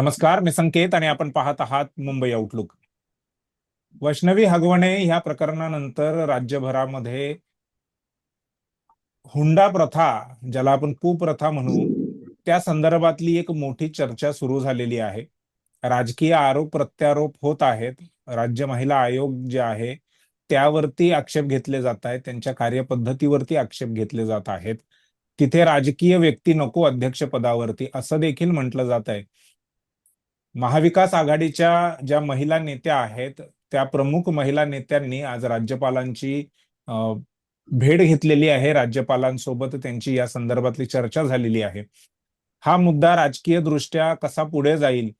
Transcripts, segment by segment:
नमस्कार मी संकेत आणि आपण पाहत आहात मुंबई आउटलुक वैष्णवी हगवणे ह्या प्रकरणानंतर राज्यभरामध्ये हुंडा प्रथा ज्याला आपण कुप्रथा म्हणू त्या संदर्भातली एक मोठी चर्चा सुरू झालेली आहे. राजकीय आरोप प्रत्यारोप होत आहेत. राज्य महिला आयोग जे आहे त्यावरती आक्षेप घेतले जात आहेत. त्यांच्या कार्यपद्धतीवरती आक्षेप घेतले जात आहेत. तिथे राजकीय व्यक्ती नको अध्यक्षपदावरती असं देखील म्हटलं जात आहे. महाविकास आघाडीच्या ज्या महिला नेत्या आहेत त्या प्रमुख महिला नेत्यांनी आज राज्यपालांची भेट घेतलेली आहे. राज्यपालांसोबत त्यांची या संदर्भातली चर्चा झालेली आहे. हा मुद्दा राजकीय दृष्ट्या कसा पुढे जाईल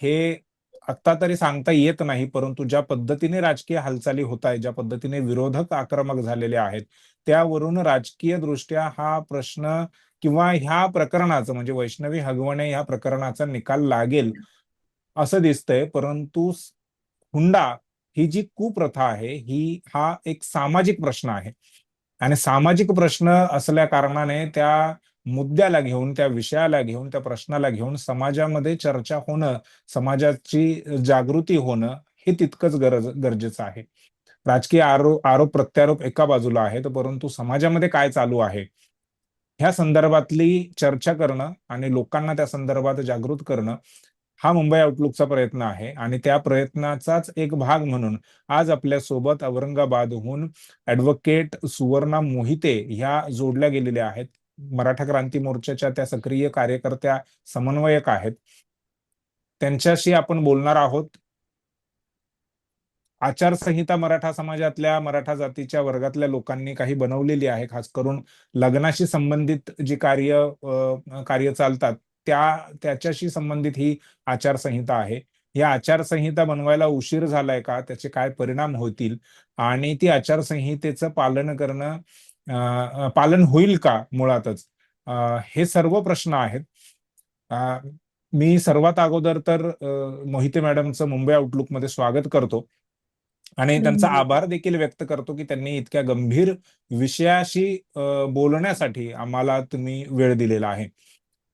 हे आत्ता तरी सांगता येत नाही परंतु ज्या पद्धतीने राजकीय हालचाली होत आहे ज्या पद्धतीने विरोधक आक्रमक झालेले आहेत त्यावरून राजकीय दृष्ट्या हा प्रश्न किंवा ह्या प्रकरणाचं म्हणजे वैष्णवी हगवणे ह्या प्रकरणाचा निकाल लागेल असं दिसतंय परंतु हुंडा ही जी कुप्रथा आहे ही हा एक सामाजिक प्रश्न आहे. आणि सामाजिक प्रश्न असल्या कारणाने त्या मुद्द्याला घेऊन त्या विषयाला घेऊन त्या प्रश्नाला घेऊन समाजामध्ये चर्चा होणं समाजाची जागृती होणं हे तितकंच गरज गरजेचं आहे. राजकीय आरोप आरोप प्रत्यारोप एका बाजूला आहेत परंतु समाजामध्ये काय चालू आहे? ह्या संदर्भातली चर्चा करणं आणि लोकांना त्या संदर्भात जागृत करणं हा मुंबई आउटलुकचा प्रयत्न आहे आणि त्या प्रयत्नाचाच एक भाग म्हणून आज आपल्यासोबत औरंगाबादहून ऍडव्होकेट सुवर्णा मोहिते ह्या जोडल्या गेलेल्या आहेत. मराठा क्रांती मोर्चाच्या त्या सक्रिय कार्यकर्त्या समन्वयक आहेत. त्यांच्याशी आपण बोलणार आहोत. आचारसंहिता मराठा समाजातल्या मराठा जातीच्या वर्गातल्या लोकांनी काही बनवलेली आहे खास करून लग्नाशी संबंधित जी कार्य कार्य चालतात त्या त्याच्याशी संबंधित ही आचारसंहिता आहे. या आचारसंहिता बनवायला उशीर झालाय का? त्याचे काय परिणाम होतील? आणि ती आचारसंहितेचं पालन करणं पालन होईल का मुळातच? हे सर्व प्रश्न आहेत. मी सर्वात अगोदर तर मोहिते मॅडमचं मुंबई आउटलुकमध्ये स्वागत करतो. आणि त्यांचा आभार देखील व्यक्त करतो की त्यांनी इतक्या गंभीर विषयाशी बोलण्यासाठी आम्हाला तुम्ही वेळ दिलेला आहे.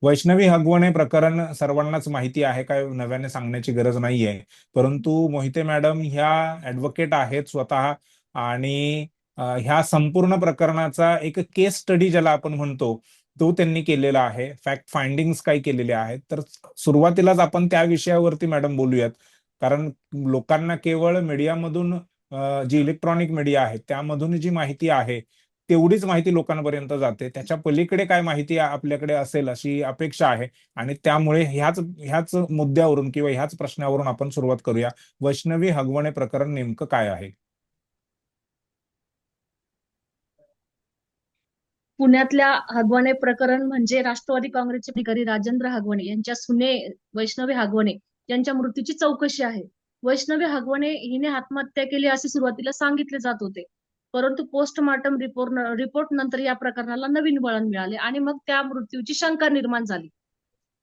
वैष्णवी हगवणे प्रकरण सर्वांनाच माहिती आहे काय नव्याने सांगण्याची गरज नाहीये. परंतु मोहिते मॅडम ह्या ऍडव्होकेट आहेत स्वतः आणि ह्या संपूर्ण प्रकरणाचा एक केस स्टडी ज्याला आपण म्हणतो तो त्यांनी केलेला आहे. फॅक्ट फाइंडिंग काही केलेले आहेत. तर सुरुवातीलाच आपण त्या विषयावरती मॅडम बोलूयात. कारण लोकांना केवळ मीडियामधून जी इलेक्ट्रॉनिक मीडिया आहे त्यामधून जी माहिती आहे तेवढीच माहिती लोकांपर्यंत जाते. त्याच्या पलीकडे काय माहिती आपल्याकडे असेल अशी अपेक्षा आहे. आणि त्यामुळे ह्याच ह्याच मुद्द्यावरून किंवा ह्याच प्रश्नावरून आपण सुरुवात करूया. वैष्णवी हगवणे प्रकरण नेमकं काय आहे? पुण्यातल्या हगवणे प्रकरण म्हणजे राष्ट्रवादी काँग्रेसचे अधिकारी राजेंद्र हगवणे यांच्या सुने वैष्णवी हगवणे यांच्या मृत्यूची चौकशी आहे. वैष्णवी हगवणे हिने आत्महत्या केली असे सुरुवातीला सांगितले जात होते. परंतु पोस्टमॉर्टम रिपोर्ट रिपोर्ट नंतर या प्रकरणाला नवीन वळण मिळाले आणि मग त्या मृत्यूची शंका निर्माण झाली.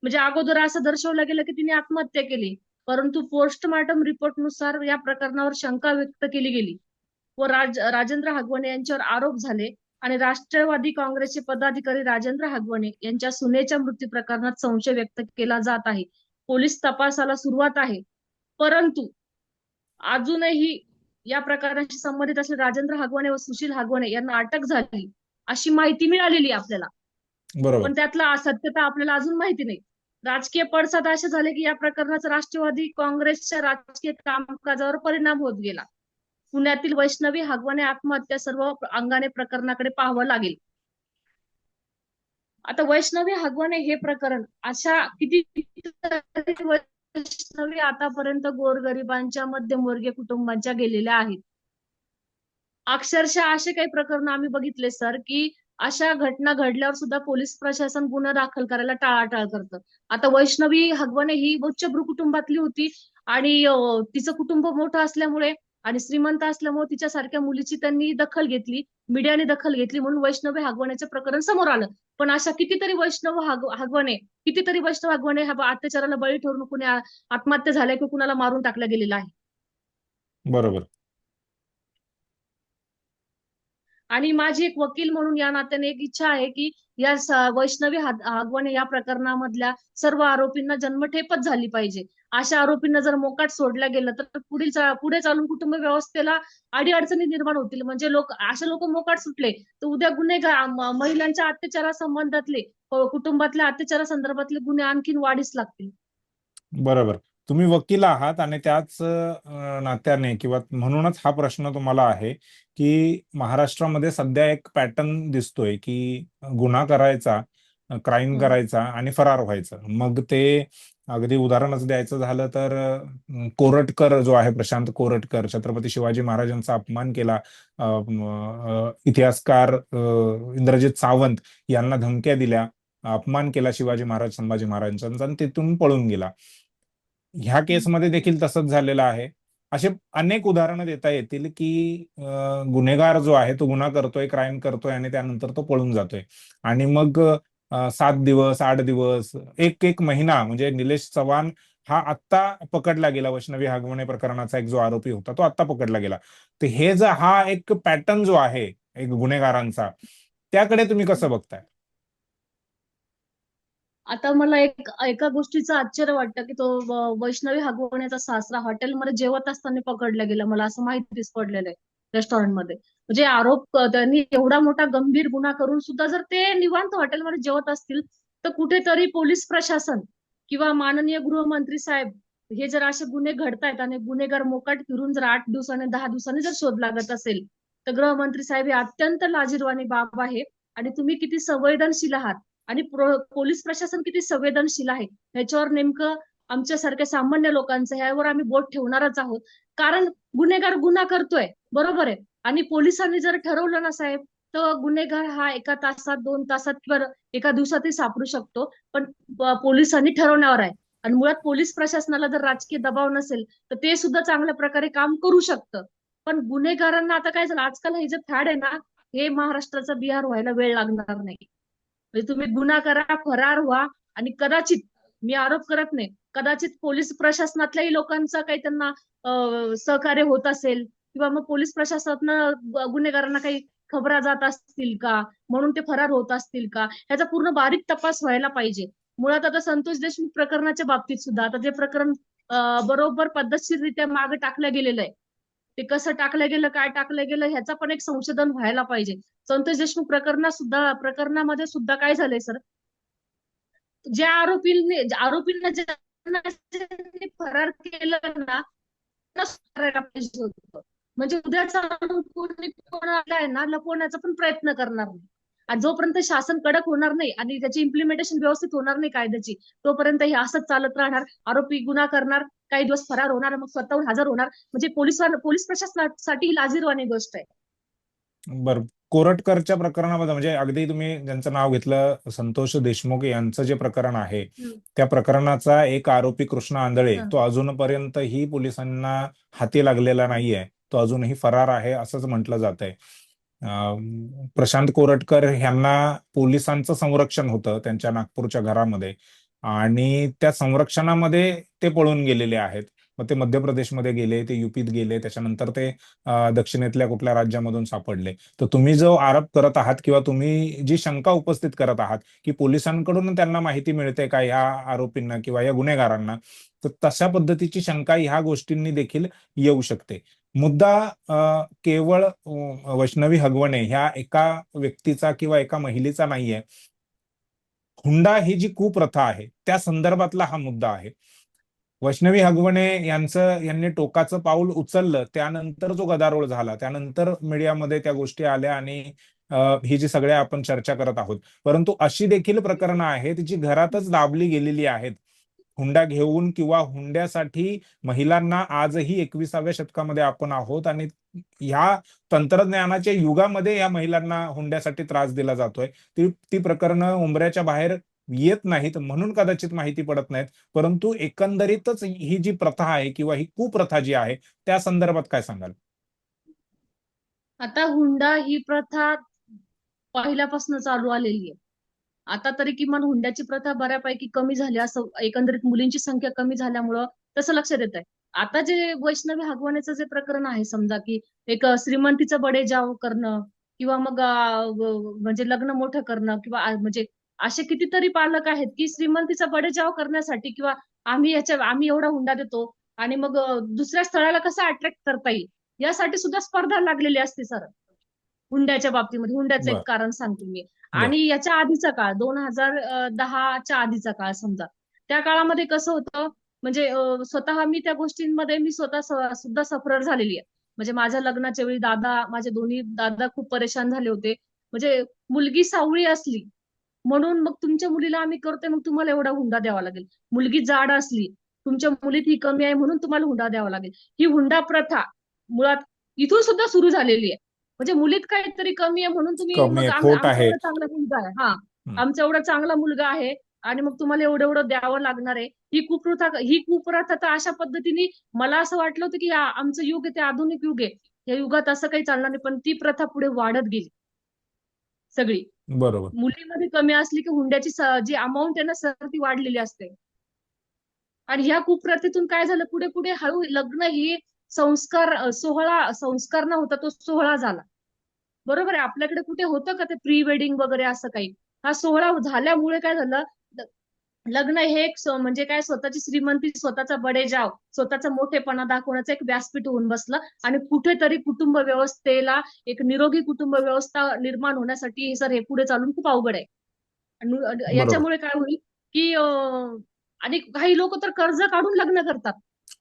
म्हणजे अगोदर असं दर्शवलं गेलं की तिने आत्महत्या केली परंतु पोस्टमॉर्टम रिपोर्टनुसार या प्रकरणावर शंका व्यक्त केली गेली व राज राजेंद्र हगवणे यांच्यावर आरोप झाले आणि राष्ट्रवादी काँग्रेसचे पदाधिकारी राजेंद्र हगवणे यांच्या सुनेच्या मृत्यू प्रकरणात संशय व्यक्त केला जात आहे. पोलीस तपासाला सुरुवात आहे. परंतु अजूनही या प्रकाराशी संबंधित असलेले राजेंद्र हगवणे व सुशील हगवणे यांना अटक झाली. अशी माहिती मिळालेली आपल्याला. पण त्यातला सत्यता आपल्याला अजून माहिती नाही. राजकीय पडसाद असे झाले की या प्रकरणाचा राष्ट्रवादी काँग्रेसच्या राजकीय कामकाजावर परिणाम होत गेला. पुण्यातील वैष्णवी हगवणे आत्महत्या सर्व अंगाने प्रकरणाकडे पाहावं लागेल. आता वैष्णवी हगवणे हे प्रकरण अशा किती वैष्णवी आतापर्यंत गोरगरिबांच्या मध्यमवर्गीय कुटुंबांच्या गेलेल्या आहेत. अक्षरशः असे काही प्रकरण आम्ही बघितले सर की अशा घटना घडल्यावर सुद्धा पोलीस प्रशासन गुन्हा दाखल करायला टाळाटाळ करतं. आता वैष्णवी हगवणे ही उच्चभ्रू कुटुंबातली होती आणि तिचं कुटुंब मोठं असल्यामुळे आणि श्रीमंत असल्यामुळे तिच्यासारख्या मुलीची त्यांनी दखल घेतली मीडियाने दखल घेतली म्हणून वैष्णवी हागवण्याचं प्रकरण समोर आलं. पण अशा कितीतरी वैष्णव हागवणे कितीतरी वैष्णव हागवणे हा अत्याचाराला बळी ठरून कुणी आत्महत्या झाल्या किंवा कुणाला मारून टाकला गेलेला आहे. बरोबर. आणि माझी एक वकील म्हणून या नात्याने एक इच्छा आहे की या वैष्णवी हगवणे या प्रकरणामधल्या सर्व आरोपींना जन्मठेपच झाली पाहिजे. अशा आरोपींना जर मोकाट सोडला गेलं तर पुढील पुढे चालून कुटुंब व्यवस्थेला अडीअडचणी निर्माण होतील. म्हणजे लोक अशा लोक मोकाट सुटले तर उद्या गुन्हेगार महिलांच्या अत्याचारासंबंधातले संबंधातले कुटुंबातल्या अत्याचारासंदर्भातले गुन्हे आणखीन वाढीस लागतील. बरोबर. तुम्ही वकील आहात आणि त्याच नात्याने किंवा म्हणूनच हा प्रश्न तुम्हाला आहे की महाराष्ट्रामध्ये सध्या एक पॅटर्न दिसतोय की गुन्हा करायचा क्राईम. करायचा आणि फरार व्हायचं. मग ते अगदी उदाहरणच द्यायचं झालं तर कोरटकर जो आहे प्रशांत कोरटकर छत्रपती शिवाजी महाराजांचा अपमान केला. इतिहासकार इंद्रजित सावंत यांना धमक्या दिल्या. अपमान केला शिवाजी महाराज संभाजी महाराजांचा आणि तिथून पळून गेला. ह्या केसमध्ये देखील तसंच झालेलं आहे. असे अनेक उदाहरणं देता येतील की गुन्हेगार जो आहे तो गुन्हा करतोय क्राईम करतोय आणि त्यानंतर तो पळून जातोय. आणि मग सात दिवस आठ दिवस एक एक महिना म्हणजे निलेश चव्हाण हा आत्ता पकडला गेला वैष्णवी हगवणे प्रकरणाचा एक जो आरोपी होता तो आत्ता पकडला गेला. तर हे जर हा एक पॅटर्न जो आहे एक गुन्हेगारांचा त्याकडे तुम्ही कसं बघताय? आता मला एक एका गोष्टीचं आश्चर्य वाटतं की तो वैष्णवी हागवण्याचा सासरा हॉटेलमध्ये जेवत असताना पकडला गेला मला असं माहितीच पडलेलं आहे. रेस्टॉरंटमध्ये म्हणजे आरोप त्यांनी एवढा मोठा गंभीर गुन्हा करून सुद्धा जर ते निवांत हॉटेलमध्ये जेवत असतील तर कुठेतरी पोलीस प्रशासन किंवा माननीय गृहमंत्री साहेब हे जर असे गुन्हे घडतायत आणि गुन्हेगार मोकाट फिरून जर आठ दिवसाने दहा दिवसांनी जर शोध लागत असेल तर गृहमंत्री साहेब हे अत्यंत लाजीरवाणी बाब आहे आणि तुम्ही किती संवेदनशील आहात आणि पोलीस प्रशासन किती संवेदनशील आहे. ह्याच्यावर नेमकं आमच्यासारख्या सामान्य लोकांचं ह्यावर आम्ही बोट ठेवणारच आहोत. कारण गुन्हेगार गुन्हा करतोय. बरोबर आहे. आणि पोलिसांनी जर ठरवलं ना साहेब तर गुन्हेगार हा एका तासात दोन तासात किंवा एका दिवसातही सापडू शकतो. पण पोलिसांनी ठरवण्यावर आहे. आणि मुळात पोलीस प्रशासनाला जर राजकीय दबाव नसेल तर ते सुद्धा चांगल्या प्रकारे काम करू शकतं. पण गुन्हेगारांना आता काय झालं आजकाल हे जे फॅड आहे ना हे महाराष्ट्राचा बिहार व्हायला वेळ लागणार नाही. म्हणजे तुम्ही गुन्हा करा फरार व्हा आणि कदाचित मी आरोप करत नाही कदाचित पोलीस प्रशासनातल्याही लोकांचा काही त्यांना सहकार्य होत असेल किंवा मग पोलीस प्रशासनातनं गुन्हेगारांना काही खबरा जात असतील का? म्हणून ते फरार होत असतील का? ह्याचा पूर्ण बारीक तपास व्हायला पाहिजे. मुळात आता संतोष देशमुख प्रकरणाच्या बाबतीत सुद्धा आता जे प्रकरण बरोबर पद्धतशीररित्या मागे टाकलं गेलेलं आहे ते कसं टाकलं गेलं काय टाकलं गेलं ह्याचा पण एक संशोधन व्हायला पाहिजे. संतोष देशमुख प्रकरणा सुद्धा प्रकरणामध्ये सुद्धा काय झालंय सर? ज्या आरोपींनी आरोपींना ज्यांना फरार केलं ना करायला पाहिजे होतं. म्हणजे उद्या चालून कोणी कोणाला आहे ना लपवण्याचा पण प्रयत्न करणार नाही. आणि जोपर्यंत शासन कडक होणार नाही आणि त्याची इम्प्लिमेंटेशन व्यवस्थित होणार नाही कायद्याची तोपर्यंत हे असंच चालत राहणार. आरोपी गुन्हा करणार काही दिवस फरार होणार मग स्वतःहून हजर होणार. म्हणजे पोलीस पोलीस प्रशासनासाठी ही लाजीरवाणी गोष्ट आहे. बर. कोरटकरच्या प्रकरणामध्ये म्हणजे अगदी तुम्ही ज्यांचं नाव घेतलं संतोष देशमुख यांचं जे प्रकरण आहे. त्या प्रकरणाचा एक आरोपी कृष्ण आंधळे हं. तो अजूनपर्यंतही पोलिसांना हाती लागलेला नाहीये. तो अजूनही फरार आहे असंच म्हटलं जात आहे प्रशांत कोरटकर ह्यांना पोलिसांचं संरक्षण होतं त्यांच्या नागपूरच्या घरामध्ये. आणि त्या संरक्षणामध्ये ते पळून गेलेले आहेत. मग ते मध्य प्रदेशमध्ये गेले ते युपीत गेले त्याच्यानंतर ते दक्षिणेतल्या कुठल्या राज्यामधून सापडले. तर तुम्ही जो आरोप करत आहात किंवा तुम्ही जी शंका उपस्थित करत आहात की पोलिसांकडून त्यांना माहिती मिळते का या आरोपींना किंवा या गुन्हेगारांना तर तशा पद्धतीची शंका ह्या गोष्टींनी देखील येऊ शकते. मुद्दा केवळ वैष्णवी हगवणे ह्या एका व्यक्तीचा किंवा एका महिलेचा नाहीये. हुंडा ही जी कुप्रथा आहे त्या संदर्भातला हा मुद्दा आहे. वैष्णवी हगवणे यांचं यांनी टोकाचं पाऊल उचललं त्यानंतर जो गदारोळ झाला त्यानंतर मीडियामध्ये त्या गोष्टी आल्या आणि ही जी सगळ्या आपण चर्चा करत आहोत. परंतु अशी देखील प्रकरणं आहेत जी घरातच दाबली गेलेली आहेत. हुंडा घेऊन किंवा हुंड्यासाठी महिलांना आजही एकविसाव्या शतकामध्ये आपण आहोत आणि ह्या तंत्रज्ञानाच्या युगामध्ये या महिलांना हुंड्यासाठी त्रास दिला जातोय. ती ती प्रकरणं उंबऱ्याच्या बाहेर येत नाहीत म्हणून कदाचित माहिती पडत नाहीत. परंतु एकंदरीतच ही जी प्रथा आहे किंवा ही कुप्रथा जी आहे त्या संदर्भात काय सांगाल? आता हुंडा ही प्रथा पहिल्यापासून चालू आलेली आहे. आता तरी किमान हुंड्याची प्रथा बऱ्यापैकी कमी झाली. असं एकंदरीत मुलींची संख्या कमी झाल्यामुळं तसं लक्षात येत आहे आता जे वैष्णवी हगवण्याचं जे प्रकरण आहे समजा की एक श्रीमंतीचं बडेजाव करणं किंवा मग म्हणजे लग्न मोठं करणं किंवा म्हणजे असे कितीतरी पालक आहेत की श्रीमंतीचा बडेजाव करण्यासाठी किंवा आम्ही याच्या आम्ही एवढा हुंडा देतो आणि मग दुसऱ्या स्थळाला कसं अट्रॅक्ट करता येईल? यासाठी सुद्धा स्पर्धा लागलेली असते सर. हुंड्याच्या बाबतीमध्ये हुंड्याचं एक कारण सांगते मी. आणि याच्या आधीचा काळ दोन हजार दहाच्या आधीचा काळ समजा. त्या काळामध्ये कसं होतं म्हणजे स्वतः मी त्या गोष्टींमध्ये मी स्वतः सुद्धा सफरर झालेली आहे. म्हणजे माझ्या लग्नाच्या वेळी दादा माझे दोन्ही दादा खूप परेशान झाले होते. म्हणजे मुलगी सावळी असली म्हणून मग तुमच्या मुलीला आम्ही करतोय मग तुम्हाला एवढा हुंडा द्यावा लागेल. मुलगी जाड असली तुमच्या मुलीत ही कमी आहे म्हणून तुम्हाला हुंडा द्यावा लागेल. ही हुंडा प्रथा मुळात इथून सुद्धा सुरू झालेली आहे. म्हणजे मुलीत काहीतरी कमी आहे म्हणून तुम्ही कमी मग आहे आम- खोट आमचा आहे. एवढा चांगला मुलगा आहे. हा. हम्म. आमचा एवढा चांगला मुलगा आहे आणि मग तुम्हाला एवढं एवढं द्यावं लागणार आहे. ही कुप्रथा ही कुप्रथा तर अशा पद्धतीने मला असं वाटलं होतं की आमचं युग आहे ते आधुनिक युग आहे. या युगात असं काही चालणार नाही पण ती प्रथा पुढे वाढत गेली. सगळी. बरोबर. मुलीमध्ये कमी असली की हुंड्याची स- जी अमाऊंट आहे ना सर ती वाढलेली असते. आणि ह्या कुप्रथेतून काय झालं? पुढे पुढे हळू लग्न ही संस्कार सोहळा संस्कार न होता तो सोहळा झाला. बरोबर आहे? आपल्याकडे कुठे होतं का ते प्री वेडिंग वगैरे असं काही? हा सोहळा झाल्यामुळे काय झालं? लग्न हे एक म्हणजे काय स्वतःची श्रीमंती स्वतःचा बडेजाव स्वतःचा मोठेपणा दाखवण्याचं एक व्यासपीठ होऊन बसलं आणि कुठेतरी कुटुंब व्यवस्थेला एक निरोगी कुटुंब व्यवस्था निर्माण होण्यासाठी हे सर हे पुढे चालून खूप अवघड आहे. याच्यामुळे काय होईल की आणि काही लोक तर कर्ज काढून लग्न करतात.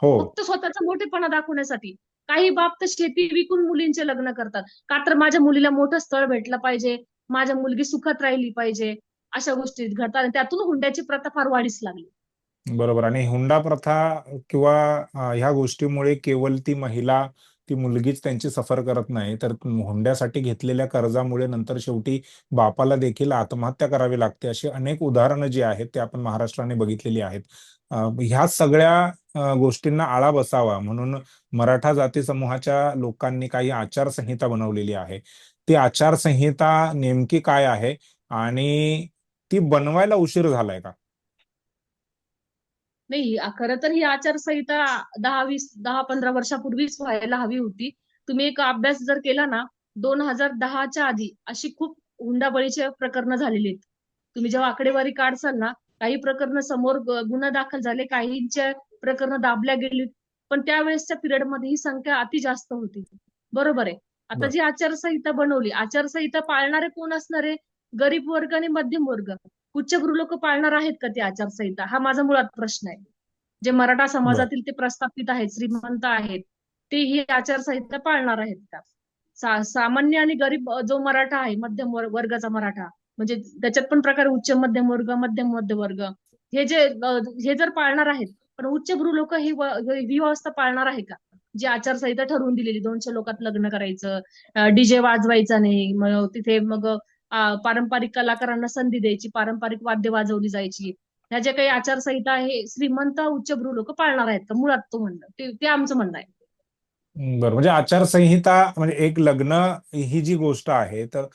हो. फक्त स्वतःचा मोठेपणा दाखवण्यासाठी. काही बाप तर शेती विकून मुलींचे लग्न करतात. का तर माझ्या मुलीला मोठं स्थळ भेटलं पाहिजे माझ्या मुलगी सुखात राहिली पाहिजे अशा गोष्टी घडतात आणि त्यातून हुंड्याची प्रथा फार वाढीस लागली. बरोबर. आणि हुंडा प्रथा किंवा ह्या गोष्टीमुळे केवळ ती महिला ती मुलगीच त्यांची सफर करत नाही. तर हुंड्यासाठी घेतलेल्या कर्जामुळे नंतर शेवटी बापाला देखील आत्महत्या करावी लागते. अशी अनेक उदाहरणं जी आहेत ते आपण महाराष्ट्राने बघितलेली आहेत. ह्या सगळ्या गोष्टींना आळा बसावा म्हणून मराठा जाती समूहाच्या लोकांनी काही आचारसंहिता बनवलेली आहे. ती आचारसंहिता नेमकी काय आहे आणि ती बनवायला उशीर झालाय का? नाही खरं तर ही आचारसंहिता दहा वीस दहा पंधरा वर्षापूर्वीच व्हायला हवी होती. तुम्ही एक अभ्यास जर केला ना दोन हजार दहाच्या आधी अशी खूप हुंडाबळीचे प्रकरण झालेली आहेत. तुम्ही जेव्हा आकडेवारी काढसाल ना काही प्रकरण समोर गुन्हा दाखल झाले काहींच्या प्रकरण दाबल्या गेली पण त्यावेळेसच्या पिरियडमध्ये ही संख्या अति जास्त होती. बरोबर आहे. आता जी आचारसंहिता बनवली आचारसंहिता पाळणारे कोण असणार आहे? गरीब वर्ग आणि मध्यम वर्ग. उच्चभ्रू लोक पाळणार आहेत का ती आचारसंहिता? हा माझा मुळात प्रश्न आहे. जे मराठा समाजातील ते प्रस्थापित आहेत श्रीमंत आहेत ते ही आचारसंहिता पाळणार आहेत का? सा, सामान्य आणि गरीब जो मराठा आहे मध्यम वर- वर्गाचा मराठा म्हणजे त्याच्यात पण प्रकार उच्च मध्यम वर्ग मध्यम मध्य वर्ग हे जे हे जर पाळणार आहेत पण उच्चभ्रू लोक ही ही व्यवस्था पाळणार आहे का? जी आचारसंहिता ठरवून दिलेली दोनशे लोकात लग्न करायचं डीजे वाजवायचा नाही मग तिथे मग पारंपरिक कलाकारांना संधी द्यायची पारंपरिक वाद्य वाजवली जायची. ह्या ज्या काही आचारसंहिता आहे श्रीमंत उच्चभ्रू लोक पाळणार आहेत का? मुळात तो म्हणणं ते ते आमचं म्हणणं आहे. बरं म्हणजे आचारसंहिता म्हणजे एक लग्न ही जी गोष्ट आहे तर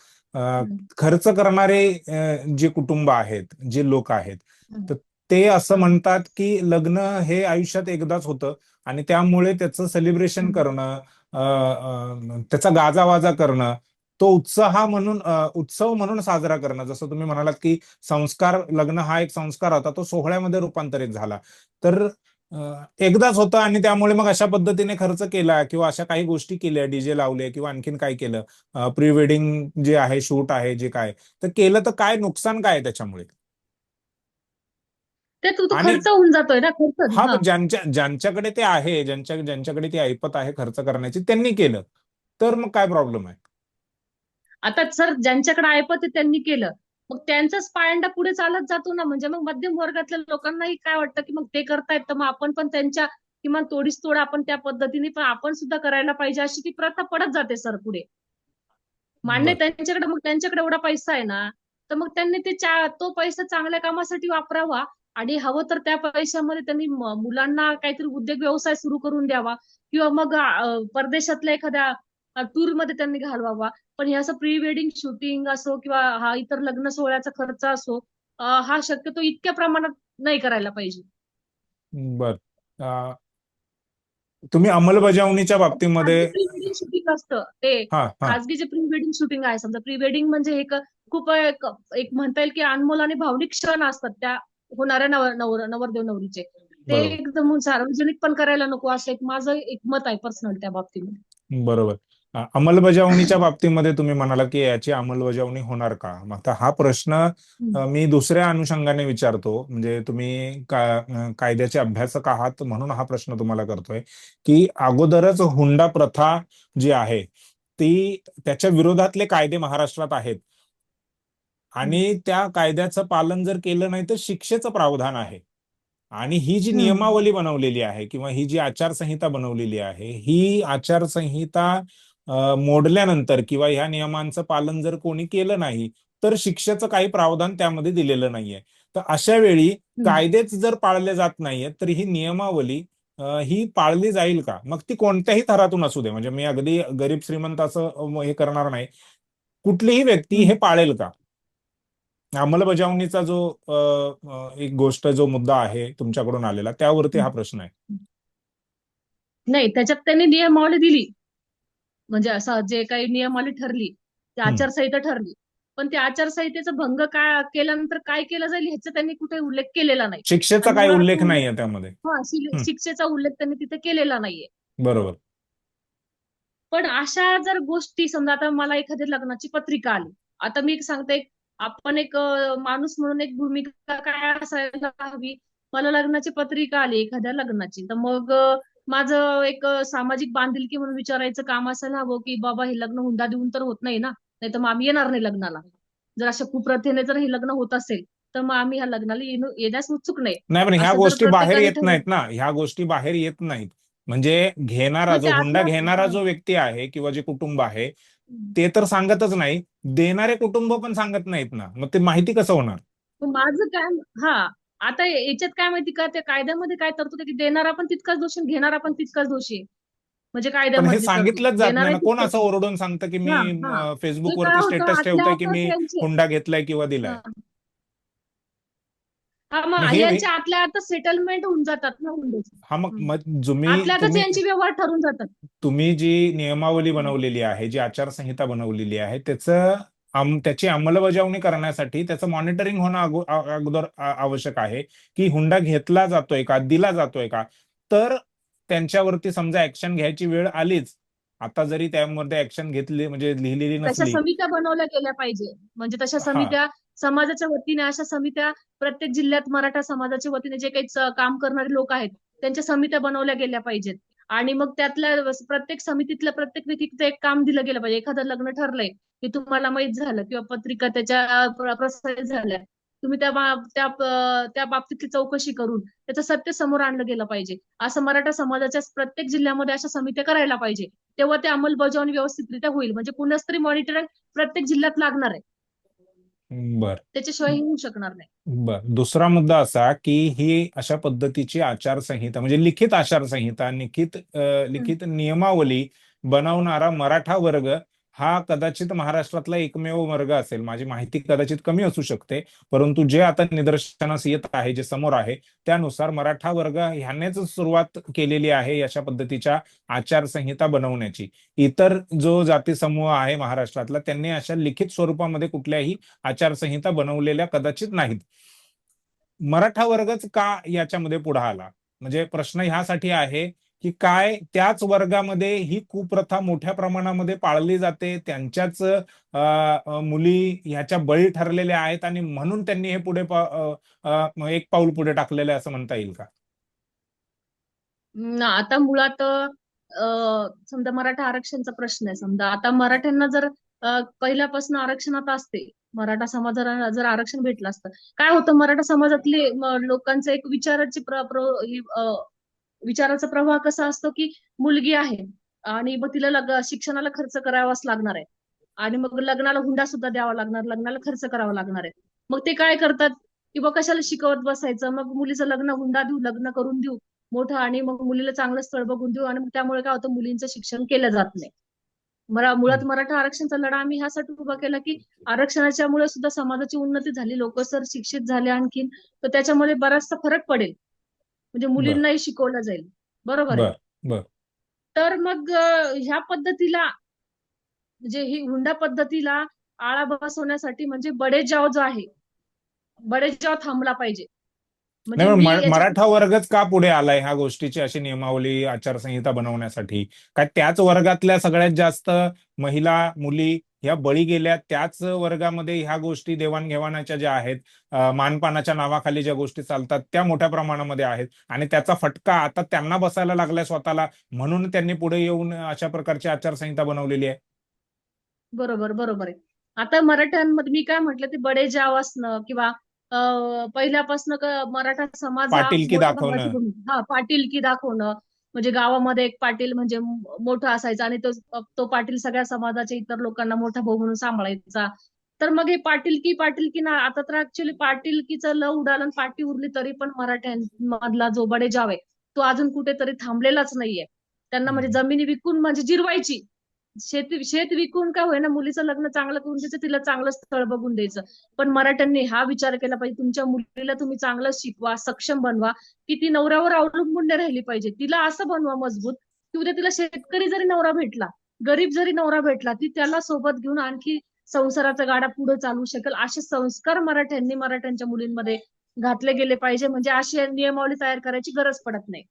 खर्च करणारे जे कुटुंब आहेत जे लोक आहेत तर ते असं म्हणतात की लग्न हे आयुष्यात एकदाच होतं आणि त्यामुळे त्याचं सेलिब्रेशन. करणं त्याचा गाजावाजा करणं तो उत्साह म्हणून उत्सव म्हणून साजरा करणं. जसं तुम्ही म्हणालात की संस्कार लग्न हा एक संस्कार होता तो सोहळ्यामध्ये रूपांतरित झाला. तर एकदाच होतं आणि त्यामुळे मग अशा पद्धतीने खर्च केला किंवा अशा काही गोष्टी केल्या डीजे लावले किंवा आणखीन काय केलं. प्री वेडिंग जे आहे शूट आहे जे काय. तर केलं तर काय? नुकसान काय त्याच्यामुळे? ते तू खर्च होऊन जातोय ना खर्च. हा ज्यांच्या ज्यांच्याकडे ते आहे ज्यांच्या ज्यांच्याकडे ती ऐपत आहे खर्च करण्याची त्यांनी केलं. तर मग काय प्रॉब्लेम आहे? आता सर ज्यांच्याकडे ऐपत आहे त्यांनी केलं. मग त्यांचाच पायंडा पुढे चालत जातो ना म्हणजे मग मध्यम वर्गातल्या लोकांनाही काय वाटतं की मग ते करतायत तर मग आपण पण त्यांच्या किमान तोडीस तोड आपण त्या पद्धतीने पण आपण सुद्धा करायला पाहिजे अशी ती प्रथा पडत जाते सर पुढे. मान्य त्यांच्याकडे मग त्यांच्याकडे एवढा पैसा आहे ना तर मग त्यांनी ते तो पैसा चांगल्या कामासाठी वापरावा आणि हवं तर त्या पैशामध्ये त्यांनी मुलांना काहीतरी उद्योग व्यवसाय सुरू करून द्यावा किंवा मग परदेशातल्या एखाद्या टूरमध्ये त्यांनी घालवावा. पण हे असं प्री वेडिंग शूटिंग असो किंवा हा इतर लग्न सोहळ्याचा खर्च असो हा शक्यतो इतक्या प्रमाणात नाही करायला पाहिजे. बर. तुम्ही अंमलबजावणीच्या बाबतीमध्ये शूटिंग असतं ते खासगी जे प्री वेडिंग शूटिंग आहे समजा प्री वेडिंग म्हणजे एक खूप एक एक म्हणता येईल की अनमोल आणि भावनिक क्षण असतात त्या होणाऱ्या नवर नवर नवरदेव नवरीचे. ते. एकदम सार्वजनिक पण करायला नको असं एक माझं एक मत आहे पर्सनल त्या बाबतीमध्ये. बरोबर. अंमलबजावणीच्या बाबतीमध्ये तुम्ही म्हणाला की याची अंमलबजावणी होणार का? मग आता हा प्रश्न मी दुसऱ्या अनुषंगाने विचारतो. म्हणजे तुम्ही कायद्याचे अभ्यासक आहात म्हणून हा प्रश्न तुम्हाला करतोय की अगोदरच हुंडा प्रथा जी आहे ती त्याच्या विरोधातले कायदे महाराष्ट्रात आहेत. आणि त्या कायद्याचं पालन जर केलं नाही तर शिक्षेचं प्रावधान आहे. आणि ही जी. नियमावली बनवलेली आहे किंवा ही जी आचारसंहिता बनवलेली आहे ही आचारसंहिता मोडल्यानंतर किंवा ह्या नियमांचं पालन जर कोणी केलं नाही तर शिक्षेचं काही प्रावधान त्यामध्ये दिलेलं नाहीये. तर अशा वेळी कायदेच जर पाळले जात नाहीये तर ही नियमावली ही पाळली जाईल का? मग ती कोणत्याही थरातून असू दे. म्हणजे मी अगदी गरीब श्रीमंत असं हे करणार नाही. कुठलीही व्यक्ती हे पाळेल का? अंमलबजावणीचा जो एक गोष्ट जो मुद्दा आहे तुमच्याकडून आलेला त्यावरती हा प्रश्न आहे. नाही त्याच्यात त्यांनी नियमावली दिली. म्हणजे असं जे काही नियमावली ठरली ती. आचारसंहिता ठरली. पण त्या आचारसंहितेचा भंग काय केल्यानंतर काय केलं जाईल ह्याचा त्यांनी कुठे उल्लेख केलेला नाही. शिक्षेचा काही उल्लेख नाहीये त्यामध्ये. हा. शिक्षेचा उल्लेख त्यांनी तिथे केलेला नाहीये. बरोबर. पण अशा जर गोष्टी समजा आता मला एखाद्या लग्नाची पत्रिका आली. आता मी एक सांगते एक- आपण एक माणूस म्हणून एक भूमिका काय असायला हवी? मला लग्नाची पत्रिका आली एखाद्या लग्नाची. तर मग माझं एक सामाजिक बांधिलकी म्हणून विचारायचं काम असायला हवं की बाबा हे लग्न हुंडा देऊन तर होत नाही ना? नाही तर मग आम्ही येणार नाही लग्नाला. जर अशा कुप्रथेने जर हे लग्न होत असेल तर मग आम्ही ह्या लग्नाला येणं- येण्यास उत्सुक नाही. पण ह्या गोष्टी बाहेर येत नाहीत ना? ह्या गोष्टी बाहेर येत नाहीत. म्हणजे घेणारा मग जो हुंडा घेणारा. जो व्यक्ती आहे किंवा जे कुटुंब आहे ते तर सांगतच नाही. देणारे कुटुंब पण सांगत नाहीत ना. मग ते माहिती कसं होणार? माझं काय हा. आता याच्यात काय माहिती का? त्या कायद्यामध्ये काय तरतूद की देणारा पण तितकाच दोषी घेणारा पण तितकाच दोषी. म्हणजे कायद्यामध्ये सांगितलंच. जात नाही ना. कोण असं ओरडून सांगतं की मी. अ, फेसबुक ते काय वरती होतं, स्टेटस ठेवतोय की मी हुंडा घेतलाय किंवा दिलाय? हा. मग हे- यांच्या आतच सेटलमेंट होऊन जातात ना हुंड्याचे हा मग. मग तुम्ही आतल्या आतच तुम्ही यांचे व्यवहार ठरून जातात तुम्ही जी नियमावली बनवलेली आहे जी आचारसंहिता बनवलेली आहे त्याचं आम- त्याची अंमलबजावणी करण्यासाठी त्याचं मॉनिटरिंग होणं अगो- अगोदर आ- आवश्यक आहे की हुंडा घेतला जातोय का दिला जातोय का तर त्यांच्यावरती समजा ऍक्शन घ्यायची वेळ आलीच आता जरी त्यामध्ये ऍक्शन घेतली म्हणजे लिहिलेली तशा नसली समित्या बनवल्या गेल्या पाहिजे म्हणजे तशा हा. समित्या समाजाच्या वतीने अशा समित्या प्रत्येक जिल्ह्यात मराठा समाजाच्या वतीने जे काही काम करणारे लोक आहेत त्यांच्या समित्या बनवल्या गेल्या पाहिजेत. आणि मग त्यातल्या प्रत्येक समितीतल्या प्रत्येक व्यक्तीचं एक काम दिलं गेलं पाहिजे. एखादं लग्न ठरलंय की तुम्हाला माहीत झालं किंवा पत्रिका त्याच्या प्रसारित झाल्या तुम्ही त्या त्या त्या बाबतीतली चौकशी करून त्याचं सत्य समोर आणलं गेलं पाहिजे. असं मराठा समाजाच्या प्रत्येक जिल्ह्यामध्ये अशा समित्या करायला पाहिजे. तेव्हा ते अंमलबजावणी व्यवस्थितरित्या होईल. म्हणजे कुणाच तरी मॉनिटरिंग प्रत्येक जिल्ह्यात लागणार आहे. बर. त्याच्याशिवाय हे होऊ शकणार नाही. बर. दुसरा मुद्दा असा की ही अशा पद्धतीची आचारसंहिता म्हणजे लिखित आचारसंहिता लिखित अ, लिखित नियमावली बनवणारा मराठा वर्ग हा कदाचित महाराष्ट्रातला एकमेव वर्ग असेल. माझी माहिती कदाचित कमी असू शकते. परंतु जे आता निदर्शनास येत आहे जे समोर आहे त्यानुसार मराठा वर्ग ह्यानेच सुरुवात केलेली आहे अशा पद्धतीच्या आचारसंहिता बनवण्याची. इतर जो जाती समूह आहे महाराष्ट्रातला त्यांनी अशा लिखित स्वरूपामध्ये कुठल्याही आचारसंहिता बनवलेल्या कदाचित नाहीत. मराठा वर्गच का याच्यामध्ये पुढे आला? म्हणजे प्रश्न ह्यासाठी आहे की काय त्याच वर्गामध्ये ही कुप्रथा मोठ्या प्रमाणामध्ये पाळली जाते त्यांच्याच मुली ह्याच्या बळी ठरलेल्या आहेत आणि म्हणून त्यांनी हे पुढे पा- एक पाऊल पुढे टाकलेलं आहे असं म्हणता येईल का? आता मुळात समजा मराठा आरक्षणचा प्रश्न आहे. समजा आता मराठ्यांना जर पहिल्यापासून आरक्षणात असते मराठा समाजाला जर आरक्षण भेटलं असतं काय होतं? मराठा समाजातले लोकांचा एक विचाराची प्र, प्र, विचाराचा प्रवाह कसा असतो की मुलगी आहे आणि मग तिला लग, शिक्षणाला खर्च करावाच लागणार आहे. आणि मग लग्नाला हुंडा सुद्धा द्यावा लागणार लग्नाला खर्च करावा लागणार आहे. मग ते काय करतात? की बा कशाला शिकवत बसायचं? मग मुलीचं लग्न हुंडा देऊ लग्न करून देऊ मोठं आणि मग मुलीला चांगलं स्थळ बघून देऊ आणि त्यामुळे काय होतं? मुलींचं शिक्षण केलं जात नाही. मरा मुळात मराठा आरक्षणचा लढा आम्ही ह्यासाठी उभा केला की आरक्षणाच्या मुळे सुद्धा समाजाची उन्नती झाली. लोक सर शिक्षित झाले आणखीन तर त्याच्यामध्ये बराचसा फरक पडेल. म्हणजे मुलींनाही शिकवलं जाईल. बरोबर आहे. तर मग ह्या पद्धतीला म्हणजे ही हुंडा पद्धतीला आळा बसवण्यासाठी म्हणजे बडेजाव जो आहे बडेजाव थांबला पाहिजे. नाही पण मी म- याच्यात- मराठा वर्गच का पुढे आलाय ह्या गोष्टीची अशी नियमावली आचारसंहिता बनवण्यासाठी? काय त्याच वर्गातल्या सगळ्यात जास्त महिला मुली ह्या बळी गेल्या त्याच वर्गामध्ये ह्या गोष्टी देवाणघेवाणाच्या ज्या आहेत अं, मानपानाच्या नावाखाली ज्या गोष्टी चालतात त्या मोठ्या प्रमाणामध्ये आहेत आणि त्याचा फटका आता त्यांना बसायला लागलाय स्वतःला म्हणून त्यांनी पुढे येऊन अशा प्रकारची आचारसंहिता बनवलेली आहे. बरोबर बरोबर आहे. आता मराठ्यांमध्ये मी काय म्हटलं ते बडेजाव असणं किंवा पहिल्यापासनं क- मराठा समाज हा पाटीलकी दाखवणं. हा पाटीलकी दाखवणं म्हणजे गावामध्ये एक पाटील म्हणजे मोठा असायचा आणि तो तो पाटील सगळ्या समाजाच्या इतर लोकांना मोठा भाऊ म्हणून सांभाळायचा तर मग हे पाटीलकी पाटीलकी ना आता तर ऍक्च्युली पाटीलकीचं ल उडालं पाटी उरली तरी पण मराठ्यांमधला जो बडेजाव आहे तो अजून कुठेतरी थांबलेलाच नाहीये त्यांना म्हणजे. जमिनी विकून म्हणजे जिरवायची शेती शेत विकून काय होईना मुलीचं लग्न चांगलं करून द्यायचं तिला चांगलं स्थळ बघून द्यायचं. पण मराठ्यांनी हा विचार केला पाहिजे तुमच्या मुलीला तुम्ही चांगलं शिकवा सक्षम बनवा की ती नवऱ्यावर अवलंबून राहिली पाहिजे. तिला असं बनवा मजबूत की उद्या तिला शेतकरी जरी नवरा भेटला गरीब जरी नवरा भेटला ती त्याला सोबत घेऊन आणखी संसाराचा गाडा पुढे चालू शकेल असे संस्कार मराठ्यांनी मराठ्यांच्या मुलींमध्ये घातले गेले पाहिजे. म्हणजे अशी नियमावली तयार करायची गरज पडत नाही.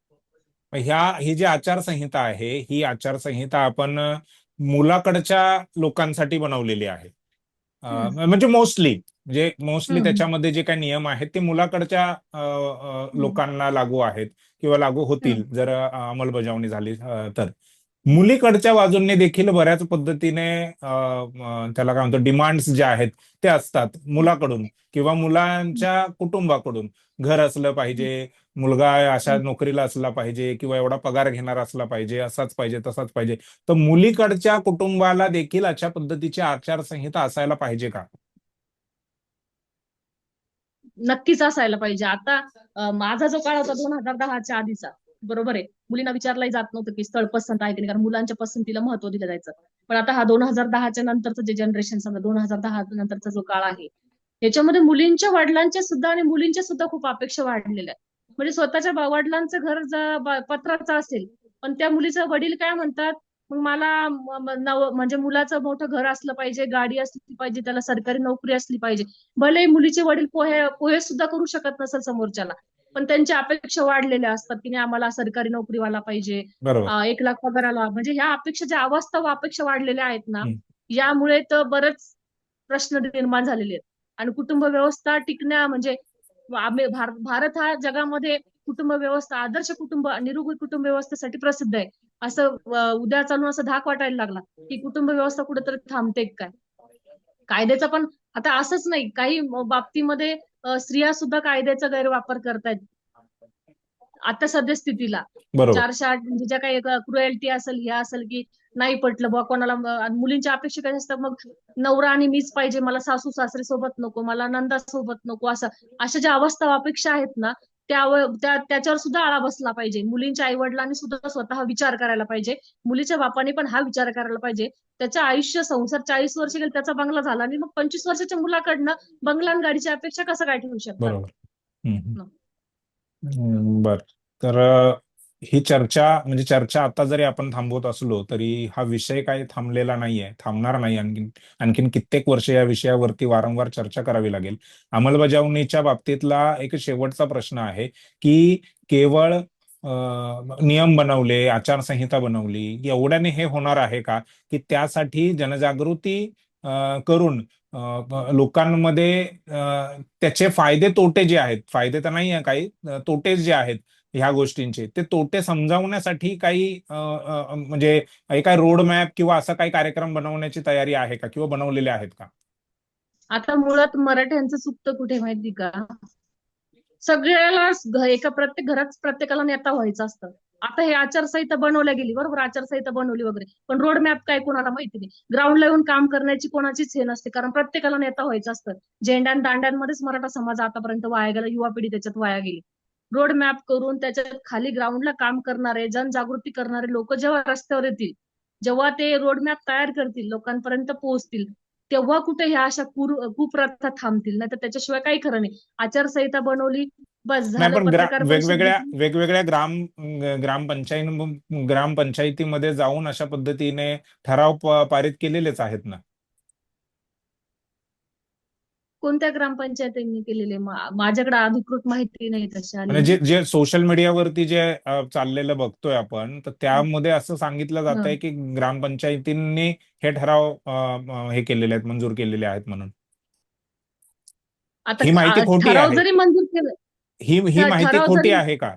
ह्या ही जी आचारसंहिता आहे ही आचारसंहिता आपण मुलाकडच्या लोकांसाठी बनवलेली आहे. म्हणजे मोस्टली म्हणजे मोस्टली. त्याच्यामध्ये जे काही नियम आहेत ते मुलाकडच्या लोकांना लागू आहेत किंवा लागू होतील जर अंमलबजावणी झाली तर. मुलीकडच्या बाजूने देखील बऱ्याच पद्धतीने त्याला काय म्हणतो डिमांड्स ज्या आहेत ते असतात मुलाकडून किंवा मुलांच्या कुटुंबाकडून. घर असलं पाहिजे मुलगा अशा नोकरीला असला पाहिजे किंवा एवढा पगार घेणार असला पाहिजे असाच पाहिजे तसाच पाहिजे. तर मुलीकडच्या कुटुंबाला देखील अशा पद्धतीची आचारसंहिता असायला पाहिजे का? नक्कीच असायला पाहिजे. आता माझा जो काळ होता दोन हजार दहाच्या आधीचा बरोबर आहे. मुलींना विचारलाही जात नव्हतं की स्थळ पसंत आहे की नाही कारण मुलांच्या पसंतीला महत्त्व दिलं जायचं. पण आता हा दोन हजार दहाच्या नंतरचं जे जनरेशन समजा दोन हजार दहा नंतरचा जो काळ आहे याच्यामध्ये मुलींच्या वडिलांच्या सुद्धा आणि मुलींच्या सुद्धा खूप अपेक्षा वाढलेल्या आहेत. म्हणजे स्वतःच्या वडिलांचं घर पत्राचं असेल पण त्या मुलीचं वडील काय म्हणतात मग मला म्हणजे मुलाचं मोठं घर असलं पाहिजे गाडी असली पाहिजे त्याला सरकारी नोकरी असली पाहिजे. भले मुलीचे वडील पोहे पोहे सुद्धा करू शकत नसेल समोरच्याला पण त्यांच्या अपेक्षा वाढलेल्या असतात की नाही आम्हाला सरकारी नोकरीवाला पाहिजे एक लाख पगाराला. म्हणजे ह्या अपेक्षा ज्या अवास्तव अपेक्षा वाढलेल्या आहेत ना. यामुळे तर बरेच प्रश्न निर्माण झालेले आहेत. आणि कुटुंब व्यवस्था टिकण्या म्हणजे भारत हा जगामध्ये कुटुंब व्यवस्था आदर्श कुटुंब निरोगी कुटुंब व्यवस्थेसाठी प्रसिद्ध आहे. असं उद्या चालून असं धाक वाटायला लागला की कुटुंब व्यवस्था कुठेतरी थांबते काय? कायद्याचा पण आता असंच नाही. काही बाबतीमध्ये स्त्रिया सुद्धा कायद्याचा गैरवापर करतायत. आता सद्यस्थितीला चारशे आठ म्हणजे ज्या काही क्रुएल्टी असेल हे असेल की नाही पटलं बुवा कोणाला मुलींच्या अपेक्षा काय असतात? मग नवरा आणि मीच पाहिजे मला सासू सासरे सोबत नको मला नंदा सोबत नको असं अशा ज्या अवस्था अपेक्षा आहेत ना त्या त्याच्यावर सुद्धा आळा बसला पाहिजे. मुलींच्या आई वडिलांनी सुद्धा स्वतः विचार करायला पाहिजे. मुलीच्या बापाने पण हा विचार करायला पाहिजे. त्याचं आयुष्य संसार चाळीस वर्ष गेले त्याचा बंगला झाला आणि मग पंचवीस वर्षाच्या मुलाकडनं बंगला आणि गाडीची अपेक्षा कसं काय ठेवू शकतात? बरोबर. हम्म, बर. तर अ, ही चर्चा म्हणजे चर्चा आता जरी आपण थांबवत असलो तरी हा विषय काही थांबलेला नाहीये थांबणार नाही आणखीन आणखीन कित्येक वर्ष या विषयावरती वारंवार चर्चा करावी लागेल. अंमलबजावणीच्या बाबतीतला एक शेवटचा प्रश्न आहे की केवळ अ, नियम बनवले आचारसंहिता बनवली एवढ्याने हे होणार आहे का? की त्यासाठी जनजागृती अ, करून लोकांमध्ये त्याचे फायदे तोटे जे आहेत फायदे तर नाही आहे काही तोटे जे आहेत ह्या गोष्टींचे ते तोटे समजावण्यासाठी काही म्हणजे काही रोडमॅप रोड मॅप किंवा असा काही कार्यक्रम बनवण्याची तयारी आहे का किंवा बनवलेले आहेत का? आता मुळात मराठ्यांचं चुकतं कुठे माहिती का? सगळ्याला एका प्रत्येक घरात प्रत्येकाला नेता व्हायचं असतं. आता हे आचारसंहिता बनवल्या गेली बरोबर? आचारसंहिता बनवली वगैरे. पण रोड मॅप काय कोणाला माहिती नाही. ग्राउंडला येऊन काम करण्याची कोणाचीच हे नसते. कारण प्रत्येकाला नेता व्हायचं असतं. झेंड्यान दांड्यांमध्येच मराठा समाज आतापर्यंत वाया गेला युवा पिढी त्याच्यात वाया गेली. रोड मॅप करून त्याच्यात खाली ग्राउंडला काम करणारे जनजागृती करणारे लोक जेव्हा रस्त्यावर येतील जेव्हा ते रोड मॅप तयार करतील लोकांपर्यंत पोहोचतील तेव्हा कुठे ह्या अशा कुर कुप्रथा थांबतील. नाही तर त्याच्याशिवाय काही खरं नाही. आचारसंहिता बनवली बस नाही पण वेगवेगळ्या. वेगवेगळ्या ग्राम ग्रामपंचायत ग्रामपंचायतीमध्ये जाऊन अशा पद्धतीने ठराव पारित केलेलेच आहेत ना? कोणत्या ग्रामपंचायतींनी केलेले? माझ्याकडे अधिकृत माहिती नाही तशी. म्हणजे जे जे सोशल मीडियावरती जे चाललेलं बघतोय आपण तर त्यामध्ये असं सांगितलं जात आहे. की ग्रामपंचायतींनी हे ठराव हे केलेले आहेत मंजूर केलेले आहेत म्हणून. आता ही माहिती खोटी आहे. जरी मंजूर केलं ही ही माहिती खोटी आहे का?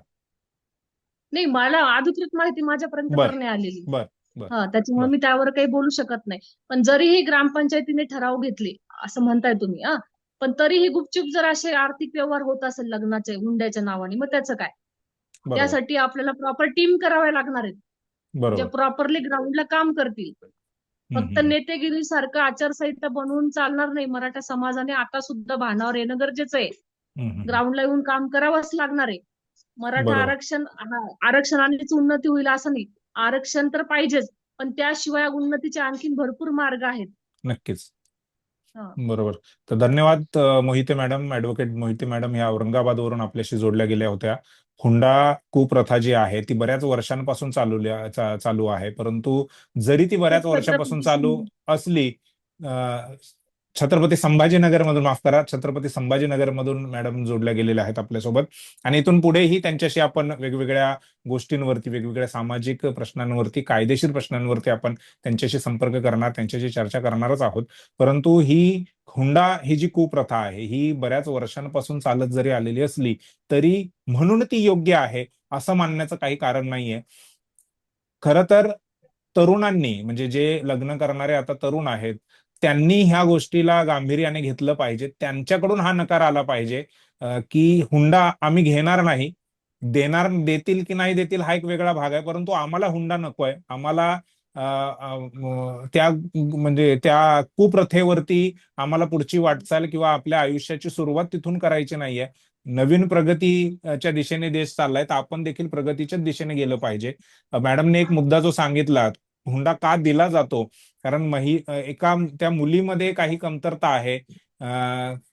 नाही मला अधिकृत माहिती माझ्यापर्यंत नाही आलेली. बर बर हा त्याच्यामुळे मी त्यावर काही बोलू शकत नाही. पण जरीही ग्रामपंचायतीने ठराव घेतले असं म्हणताय तुम्ही हा पण तरीही गुपचूप जर असे आर्थिक व्यवहार होत असेल लग्नाचे हुंड्याच्या नावाने मग त्याचं काय? त्यासाठी आपल्याला प्रॉपर टीम कराव्या लागणार आहेत. जे प्रॉपरली ग्राउंडला काम करतील. फक्त नेतेगिरी सारखं आचारसंहिता बनवून चालणार नाही मराठा समाजाने आता सुद्धा भानावर येणं गरजेचं आहे. ग्राउंडला येऊन काम करावंच लागणार आहे. मराठा आरक्षण आरक्षणानेच उन्नती होईल असं नाही. आरक्षण तर पाहिजेच पण त्याशिवाय उन्नतीचे आणखीन भरपूर मार्ग आहेत. नक्कीच. बरोबर. तर धन्यवाद Mohite madam advocate Mohite madam या औरंगाबादवरून आपल्याशी जोडल्या गेल्या होत्या. हुंडा कुप्रथा जी आहे ती बऱ्याच वर्षांपासून चालू चालू आहे. परंतु जरी ती बऱ्याच वर्षापासून चालू असली छत्रपती संभाजीनगर मधून माफ करा छत्रपती संभाजीनगर मधून मॅडम जोडल्या गेलेल्या आहेत आपल्यासोबत. आणि इथून पुढेही त्यांच्याशी आपण वेगवेगळ्या गोष्टींवरती वेगवेगळ्या सामाजिक प्रश्नांवरती कायदेशीर प्रश्नांवरती आपण त्यांच्याशी संपर्क करणार त्यांच्याशी चर्चा करणारच आहोत. परंतु ही हुंडा ही जी कुप्रथा आहे ही बऱ्याच वर्षांपासून चालत जरी आलेली असली तरी म्हणून ती योग्य आहे असं मानण्याचं काही कारण नाहीये. खर तर तरुणांनी म्हणजे जे लग्न करणारे आता तरुण आहेत त्यांनी ह्या गोष्टीला गांभीर्याने घेतलं पाहिजे. त्यांच्याकडून हा नकार आला पाहिजे की हुंडा आम्ही घेणार नाही. देणार देतील की नाही देतील हा एक वेगळा भाग आहे. परंतु आम्हाला हुंडा नकोय आम्हाला त्या म्हणजे त्या कुप्रथेवरती आम्हाला पुढची वाटचाल किंवा आपल्या आयुष्याची सुरुवात तिथून करायची नाहीये. नवीन प्रगतीच्या दिशेने देश चाललाय तर आपण देखील प्रगतीच्याच दिशेने गेलं पाहिजे. मॅडमने एक मुद्दा जो सांगितला हुंडा का दिला जातो? कारण मही एका त्या मुलीमध्ये काही कमतरता आहे.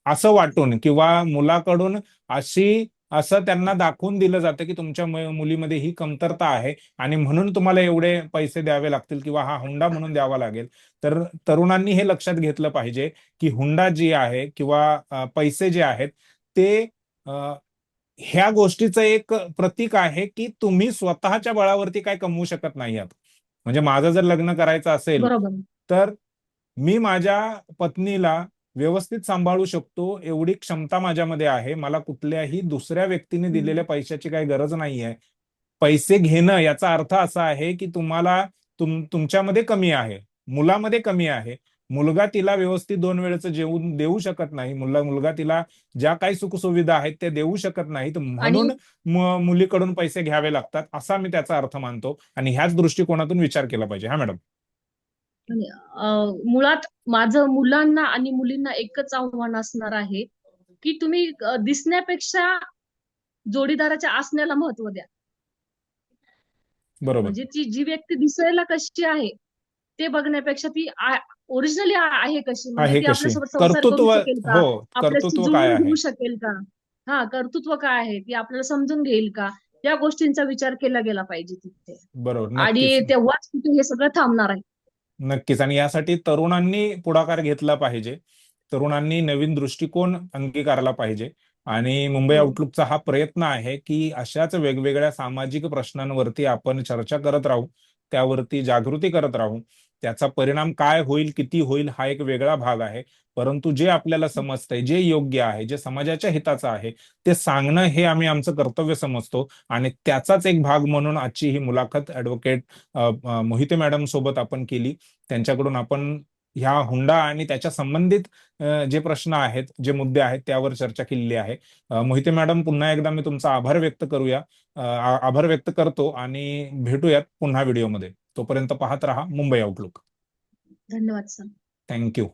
असं वाटून किंवा मुलाकडून अशी असं त्यांना दाखवून दिलं जातं की तुमच्या मुलीमध्ये ही कमतरता आहे आणि म्हणून तुम्हाला एवढे पैसे द्यावे लागतील किंवा हा हुंडा म्हणून द्यावा लागेल. तर तरुणांनी हे लक्षात घेतलं पाहिजे की हुंडा जी आहे किंवा पैसे जे आहेत ते ह्या गोष्टीचं एक प्रतीक आहे की तुम्ही स्वतःच्या बळावरती काय कमवू शकत नाही आहात. म्हणजे माझं जर लग्न करायचं असेल तर मी माझ्या पत्नीला व्यवस्थित सांभाळू शकतो एवढी क्षमता माझ्यामध्ये आहे. मला कुठल्याही दुसऱ्या व्यक्तीने दिलेल्या पैशाची काही गरज नाही आहे पैसे घेणं याचा अर्थ असा आहे की तुम्हाला तुम तुमच्यामध्ये कमी आहे मुलामध्ये कमी आहे. मुलगा तिला व्यवस्थित दोन वेळेचं जेवून देऊ शकत नाही. मुलगा मुलगा तिला ज्या काही सुखसुविधा आहेत ते देऊ शकत नाहीत. म्हणून मुलीकडून पैसे घ्यावे लागतात असा मी त्याचा अर्थ मानतो आणि ह्याच दृष्टिकोनातून विचार केला पाहिजे. हा मॅडम. मुळात माझं मुलांना आणि मुलींना एकच आव्हान असणार आहे की तुम्ही दिसण्यापेक्षा जोडीदाराच्या असण्याला महत्त्व द्या. बरोबर. म्हणजे ती जी व्यक्ती दिसायला कशी आहे ते बघण्यापेक्षा ती ओरिजिनली आहे कशी? म्हणजे आहे ती कशी? आपल्यासोबत संसार कर्तृत्व करू शकेल का? हो आपल्याशी जुळून घेऊ शकेल का? हा कर्तृत्व काय आहे? ती आपल्याला समजून घेईल का? या गोष्टींचा विचार केला गेला पाहिजे तिथे. बरोबर आणि तेव्हाच कुठे हे सगळं थांबणार आहे. नक्कीच. आणि यासाठी तरुणांनी पुढाकार घेतला पाहिजे. तरुणांनी नवीन दृष्टिकोन अंगीकारला पाहिजे. आणि मुंबई हो. आउटलुकचा हा प्रयत्न आहे की अशाच वेगवेगळ्या सामाजिक प्रश्नांवरती आपण चर्चा करत राहू त्यावरती जागृती करत राहू. त्याचा परिणाम काय होईल किती होईल हा एक वेगळा भाग आहे. परंतु जे आपल्याला समजतंय जे योग्य आहे जे समाजाच्या हिताचं आहे ते सांगणं हे आम्ही आमचं कर्तव्य समजतो. आणि त्याचाच एक भाग म्हणून आजची ही मुलाखत ऍडव्होकेट मोहिते मॅडम सोबत आपण केली. त्यांच्याकडून आपण ह्या हुंडा आणि त्याच्या संबंधित जे प्रश्न आहेत जे मुद्दे आहेत त्यावर चर्चा केलेली आहे. मोहिते मॅडम पुन्हा एकदा मी तुमचा आभार व्यक्त करूया. आभार व्यक्त करतो आणि भेटूयात पुन्हा व्हिडिओमध्ये तोपर्यंत पाहत रहा मुंबई आउटलुक धन्यवाद सर थँक्यू